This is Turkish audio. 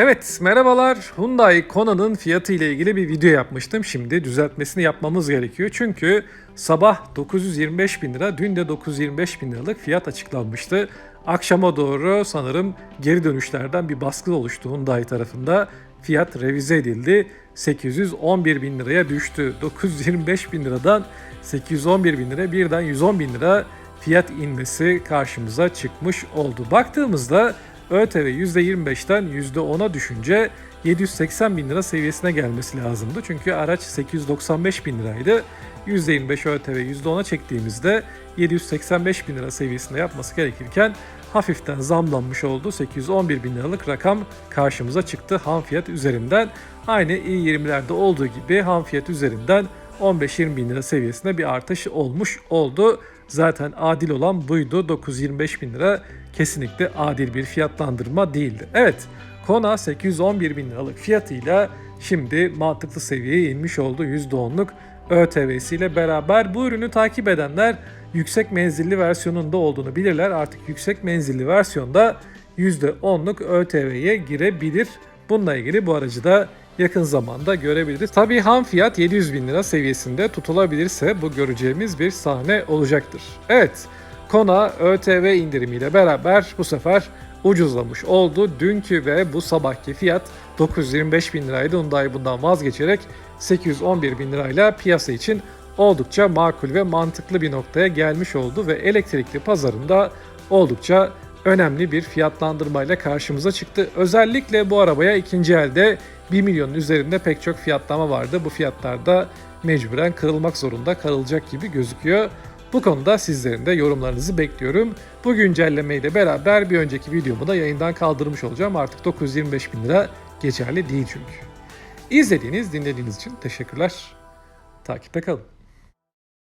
Evet, merhabalar. Hyundai Kona'nın fiyatı ile ilgili bir video yapmıştım. Şimdi düzeltmesini yapmamız gerekiyor. Çünkü sabah 925 bin lira, dün de 925 bin liralık fiyat açıklanmıştı. Akşama doğru sanırım geri dönüşlerden bir baskı oluştu Hyundai tarafında. Fiyat revize edildi. 811 bin liraya düştü. 925 bin liradan 811 bin lira birden 110 bin lira fiyat inmesi karşımıza çıkmış oldu. Baktığımızda ÖTV %25'ten %10'a düşünce 780 bin lira seviyesine gelmesi lazımdı. Çünkü araç 895 bin liraydı. %25 ÖTV %10'a çektiğimizde 785 bin lira seviyesinde yapması gerekirken hafiften zamlanmış oldu. 811 bin liralık rakam karşımıza çıktı ham fiyat üzerinden. Aynı i20'lerde olduğu gibi ham fiyat üzerinden 15-20 bin lira seviyesinde bir artış olmuş oldu. Zaten adil olan buydu. 925 bin lira kesinlikle adil bir fiyatlandırma değildi. Evet Kona 811 bin liralık fiyatıyla şimdi mantıklı seviyeye inmiş oldu. %10'luk ÖTV'siyle beraber bu ürünü takip edenler yüksek menzilli versiyonunda olduğunu bilirler. Artık yüksek menzilli versiyonda %10'luk ÖTV'ye girebilir. Bununla ilgili bu aracı da yakın zamanda görebiliriz. Tabii ham fiyat 700 bin lira seviyesinde tutulabilirse bu göreceğimiz bir sahne olacaktır. Evet, Kona ÖTV indirimiyle beraber bu sefer ucuzlamış oldu. Dünkü ve bu sabahki fiyat 925 bin liraydı. Hyundai bundan vazgeçerek 811 bin lirayla piyasa için oldukça makul ve mantıklı bir noktaya gelmiş oldu ve elektrikli pazarında oldukça önemli bir fiyatlandırmayla karşımıza çıktı. Özellikle bu arabaya ikinci elde 1 milyonun üzerinde pek çok fiyatlama vardı. Bu fiyatlarda mecburen kırılmak zorunda kalacak gibi gözüküyor. Bu konuda sizlerin de yorumlarınızı bekliyorum. Bu güncellemeyle beraber bir önceki videomu da yayından kaldırmış olacağım. Artık 925 bin lira geçerli değil çünkü. İzlediğiniz, dinlediğiniz için teşekkürler. Takipte kalın.